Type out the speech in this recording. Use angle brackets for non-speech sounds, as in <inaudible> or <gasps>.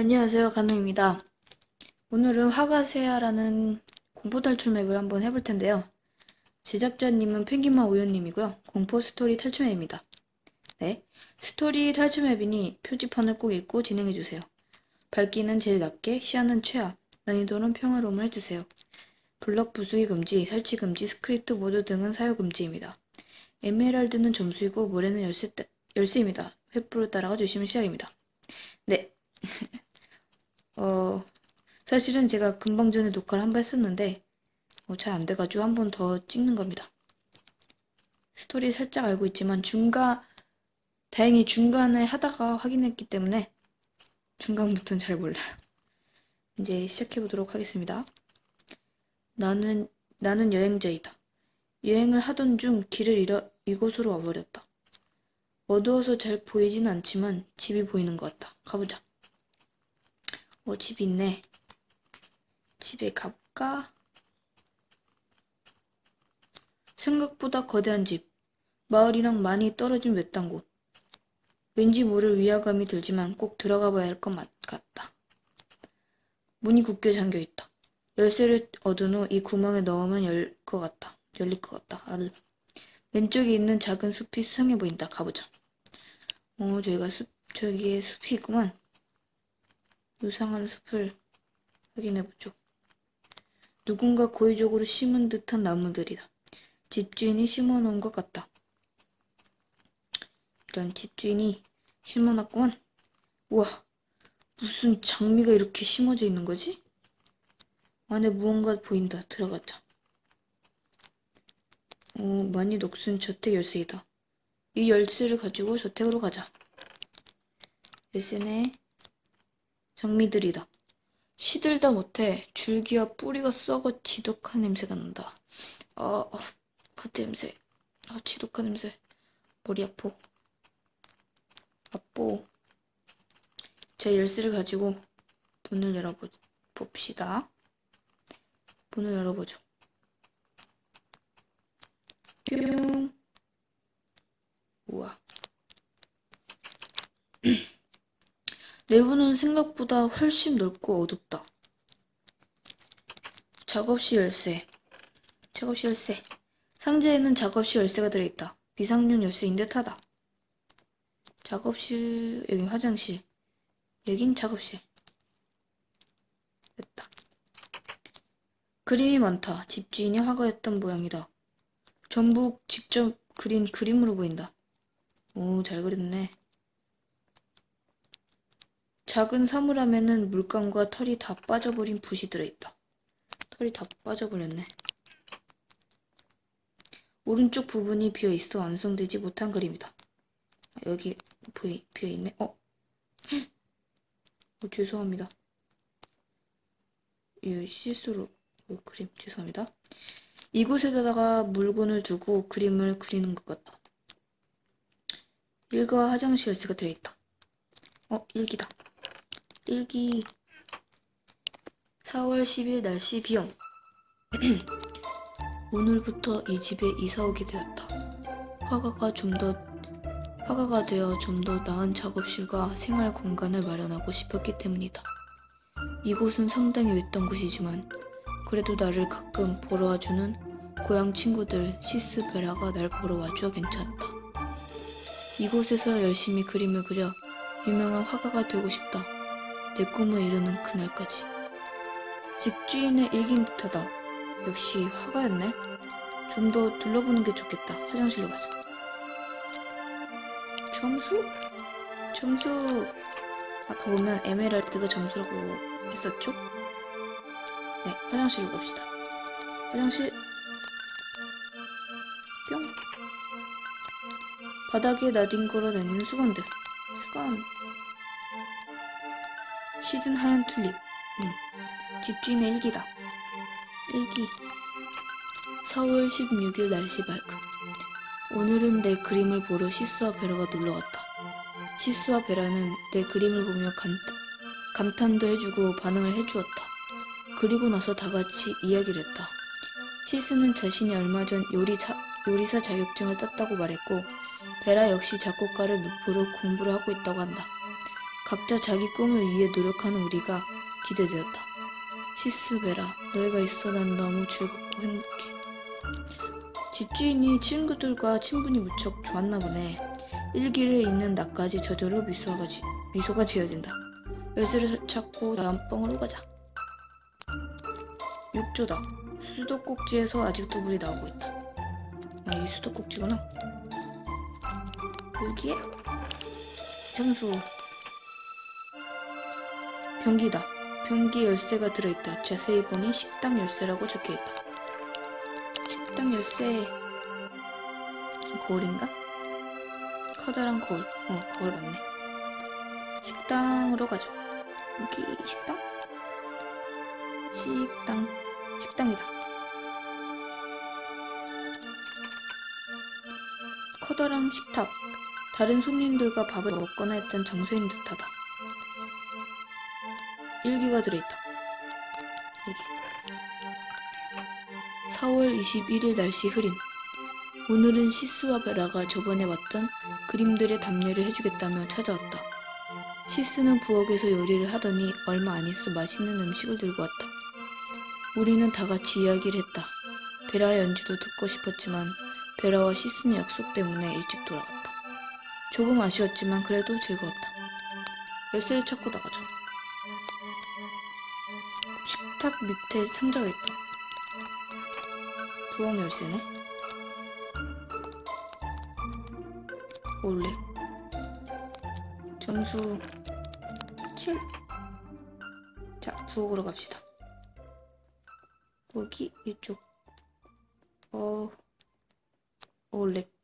안녕하세요, 가능입니다. 오늘은 화가세아라는 공포 탈출 맵을 한번 해볼 텐데요. 제작자님은 펭귄마 우유님이고요. 공포 스토리 탈출 맵입니다. 네, 스토리 탈출 맵이니 표지판을 꼭 읽고 진행해주세요. 밝기는 제일 낮게, 시야는 최하, 난이도는 평화로움을 해주세요. 블럭 부수기 금지, 설치 금지, 스크립트 모드 등은 사용 금지입니다. 에메랄드는 점수이고 모래는 열쇠, 열쇠입니다. 횃불을 따라가 주시면 시작입니다. 네. <laughs> 어, 사실은 제가 금방 전에 녹화를 한 번 했었는데, 어, 잘 안 돼가지고 한 번 더 찍는 겁니다. 스토리 살짝 알고 있지만, 중간, 다행히 중간에 하다가 확인했기 때문에, 중간부터는 잘 몰라요. 이제 시작해 보도록 하겠습니다. 나는, 나는 여행자이다. 여행을 하던 중 길을 잃어 이곳으로 와버렸다. 어두워서 잘 보이진 않지만 집이 보이는 것 같다. 가보자. 어, 집 있네. 집에 가볼까? 생각보다 거대한 집. 마을이랑 많이 떨어진 외딴 곳. 왠지 모를 위화감이 들지만 꼭 들어가 봐야 할 것 같다. 문이 굳게 잠겨 있다. 열쇠를 얻은 후 이 구멍에 넣으면 열 것 같다. 열릴 것 같다. 아르. 왼쪽에 있는 작은 숲이 수상해 보인다. 가보자. 어, 저희가 숲, 저기에 숲이 있구만. 유상한 숲을 확인해보죠. 누군가 고의적으로 심은 듯한 나무들이다. 집주인이 심어놓은 것 같다. 이런 집주인이 심어놨구만. 우와, 무슨 장미가 이렇게 심어져 있는 거지? 안에 무언가 보인다. 들어가자. 어, 많이 녹슨 저택 열쇠이다. 이 열쇠를 가지고 저택으로 가자. 열쇠네. 장미들이다. 시들다 못해 줄기와 뿌리가 썩어 지독한 냄새가 난다. 아, 어, 바트 냄새. 아, 지독한 냄새. 머리 아파. 아뽀. 제 열쇠를 가지고 문을 열어봅시다. 문을 열어보죠. 뿅. 우와. 내부는 생각보다 훨씬 넓고 어둡다. 작업실 열쇠. 작업실 열쇠. 상자에는 작업실 열쇠가 들어있다. 비상용 열쇠인 듯하다. 작업실, 여기 화장실. 여긴 작업실. 됐다. 그림이 많다. 집주인이 화가였던 모양이다. 전부 직접 그린 그림으로 보인다. 오, 잘 그렸네. 작은 사물함에는 물감과 털이 다 빠져버린 붓이 들어있다. 털이 다 빠져버렸네. 오른쪽 부분이 비어있어 완성되지 못한 그림이다. 아, 여기 부이 비어있네. 어? <gasps> 어 죄송합니다. 이 실수로 그 그림 죄송합니다. 이곳에다가 물건을 두고 그림을 그리는 것 같다. 일과 화장실 열쇠가 들어있다. 어, 일기다. 일기 4월 10일 날씨 비용 오늘부터 이 집에 이사 오게 되었다. 화가가 좀 더 화가가 되어 좀 더 나은 작업실과 생활 공간을 마련하고 싶었기 때문이다. 이곳은 상당히 외딴 곳이지만 그래도 나를 가끔 보러 와주는 고향 친구들 시스 베라가 날 보러 와주어 괜찮다. 이곳에서 열심히 그림을 그려 유명한 화가가 되고 싶다. 내 꿈을 이루는 그날까지. 집주인의 일기인 듯하다. 역시 화가였네. 좀 더 둘러보는 게 좋겠다. 화장실로 가자. 점수? 점수. 아까 보면 에메랄드가 점수라고 했었죠? 네, 화장실로 갑시다. 화장실. 뿅. 바닥에 나뒹 걸어다니는 수건들. 수건. 시든 하얀 튤립. 음. 집주인의 일기다. 일기. 4월 16일 날씨 밝음. 오늘은 내 그림을 보러 시스와 베라가 놀러갔다. 시스와 베라는 내 그림을 보며 감, 감탄도 해주고 반응을 해주었다. 그리고 나서 다 같이 이야기를 했다. 시스는 자신이 얼마 전 요리사, 요리사 자격증을 땄다고 말했고 베라 역시 작곡가를 목표로 공부를 하고 있다고 한다. 각자 자기 꿈을 위해 노력하는 우리가 기대되었다. 시스베라, 너희가 있어 난 너무 즐겁고 행복해. 집주인이 친구들과 친분이 무척 좋았나 보네. 일기를 읽는 나까지 저절로 미소가, 지, 미소가 지어진다. 열쇠를 찾고 다음 뻥으로 가자. 육조다. 수도꼭지에서 아직도 물이 나오고 있다. 아, 이게 수도꼭지구나. 여기에 점수 변기다. 변기에 열쇠가 들어있다. 자세히 보니 식당 열쇠라고 적혀있다. 식당 열쇠 거울인가? 커다란 거울. 어, 거울 맞네. 식당으로 가죠. 여기 식당? 식당. 식당이다. 커다란 식탁. 다른 손님들과 밥을 먹거나 했던 장소인 듯하다. 일기가 들어있다. 여기. 4월 21일 날씨 흐림. 오늘은 시스와 베라가 저번에 왔던 그림들의 답례를 해주겠다며 찾아왔다. 시스는 부엌에서 요리를 하더니 얼마 안 있어 맛있는 음식을 들고 왔다. 우리는 다 같이 이야기를 했다. 베라의 연주도 듣고 싶었지만 베라와 시스는 약속 때문에 일찍 돌아갔다. 조금 아쉬웠지만 그래도 즐거웠다. 열쇠를 찾고 나가자. 식탁 밑에 상자가 있다. 부엌 열쇠네. 올렉. 점수 7. 자, 부엌으로 갑시다. 부엌이 이쪽. 어, 올렉.